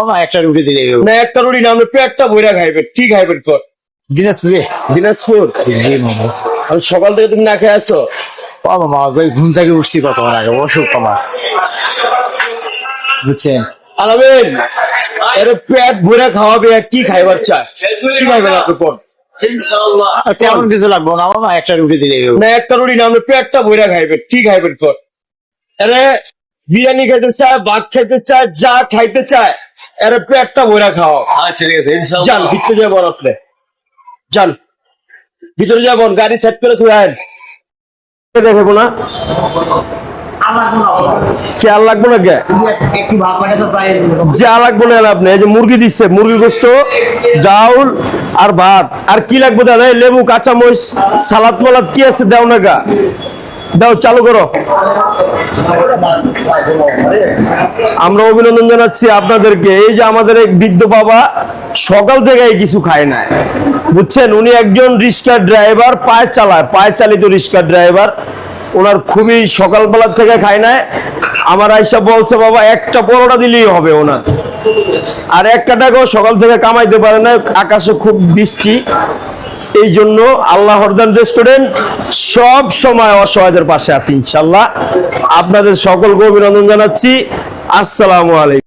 না একটা রুটি দিলে না একটা রুটি না আপনি পেটটা বইরা খাইবেন কি খাইবেন কর দিনাজপুরে? দিনাজপুর? আমি সকাল থেকে তুমি না খেয়ে ও মামা ওই ঘুম থেকে উঠছি কতক্ষণ আগে অসুখ আমার। বুঝছেন? আলামিন এর পেট ভরে খাওয়াবে কি খাইবার চায়? কি খাইবেন আপনি কোন আর তেমন কিছু লাগবো না মামা একটা রুটি দিলে না একটা রুটি না আপনি পেটটা ভরে খাইবেন কি খাইবেন কর আরে বিরিয়ানি খাইতে চায় ভাত খাইতে চায় যা খাইতে চায় এর পেটটা ভরে খাও। আচ্ছা ঠিক আছে ইনশাআল্লাহ যান ভিতরে যাব আপনি যান ভিতরে যাব গাড়ি সেট করে তুই আয়। দেখব না খেয়াল লাগবো না কে একটু ভাত লাগাতে চাই যা লাগবো না আপনি? এই যে মুরগি দিচ্ছে মুরগি গোস্ত ডাউল আর ভাত। আর কি লাগবে দাদা? লেবু কাঁচা মরিচ সালাদ মালাদ কি আছে? দেও না গা। দাও, চালু করো। আমরা অভিনন্দন জানাচ্ছি আপনাদেরকে। এই যে আমাদের এক বৃদ্ধ বাবা সকাল থেকে কিছু খায় না বুঝছেন? উনি একজন রিক্সা ড্রাইভার, পায়ে চালায়। পায়ে চালিত রিক্সা ড্রাইভার। ওনার খুবই সকালবেলা থেকে খায় না আমার আইসা বলছে, বাবা, একটা পরোটা দিলেই হবে ওনার। আর একটা টাকাও সকাল থেকে কামাইতে পারে না আকাশে খুব বৃষ্টি। এই জন্য আল্লাহ হরদান রেস্টুরেন্ট সব সময় অসহায়দের পাশে আছি ইনশাল্লাহ আপনাদের সকলকে অভিনন্দন জানাচ্ছি। আসসালামু আলাইকুম।